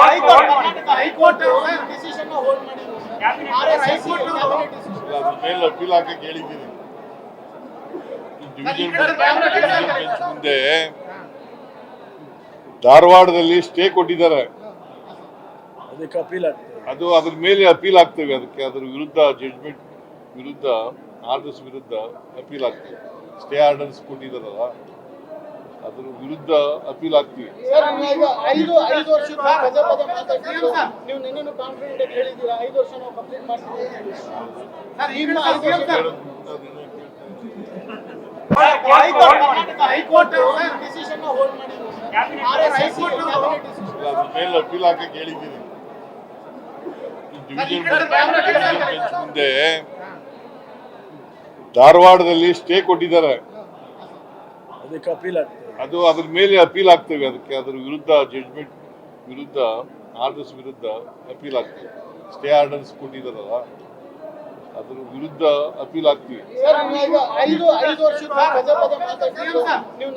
High court Karnataka high court decision hold ಮಾಡಿದ್ರು sir R S high court decision ಅದ್ರ ಮೇಲೆ appeal ಹಾಕಕ್ಕೆ ಹೇಳಿದ್ದೀನಿ ಈ ಮುಂದೆ ಧಾರವಾಡದಲ್ಲಿ ಸ್ಟೇ ಕೊಟ್ಟಿದ್ದಾರೆ. ಅದಕ್ಕೆ ಅಪೀಲ್ ಆಗ್ತದೆ. ಅದು ಅದ್ರ ಮೇಲೆ ಅಪೀಲ್ ಆಗ್ತೇವೆ ಅದಕ್ಕೆ. ಅದ್ರ ವಿರುದ್ಧ ಜಡ್ಜ್ಮೆಂಟ್ ವಿರುದ್ಧ ಆರ್ಡರ್ಸ್ ವಿರುದ್ಧ ಅಪೀಲ್ ಆಗ್ತೇವೆ ಸ್ಟೇ ಆರ್ಡರ್ಸ್ ಕೊಟ್ಟಿದ್ದಾರಲ್ಲ. ಅದ್ರ ವಿರುದ್ಧ ಅಪೀಲ್ ಆಗ್ತೀವಿ. ಅದ್ರ ಮೇಲೆ ಅಪೀಲ್ ಹಾಕಕ್ಕೆ ಹೇಳಿದ್ದೀನಿ ಮುಂದೆ ಧಾರವಾಡದಲ್ಲಿ ಸ್ಟೇ ಕೊಟ್ಟಿದ್ದಾರೆ. ಅದಕ್ಕೆ ಅಪೀಲ್ ಆಗ್ತದೆ. ಅದು ಅದ್ರ ಮೇಲೆ ಅಪೀಲ್ ಆಗ್ತೇವೆ ಅದಕ್ಕೆ ಅದ್ರ ವಿರುದ್ಧ ಜಡ್ಜ್ಮೆಂಟ್ ವಿರುದ್ಧ ಆರ್ಡರ್ಸ್ ವಿರುದ್ಧ ಅಪೀಲ್ ಆಗ್ತೇವೆ ಸ್ಟೇ ಆರ್ಡರ್ಸ್ ಕೊಟ್ಟಿದ್ದಾರಲ್ಲ ಅದ್ರ ವಿರುದ್ಧ ಅಪೀಲ್ ಆಗ್ತೀವಿ. ಸರ್ ಈಗ ಐದು ಐದು ವರ್ಷದ ಪದೇ ಪದೇ ಮಾತಾಡ್ತಿದ್ರು ನೀವು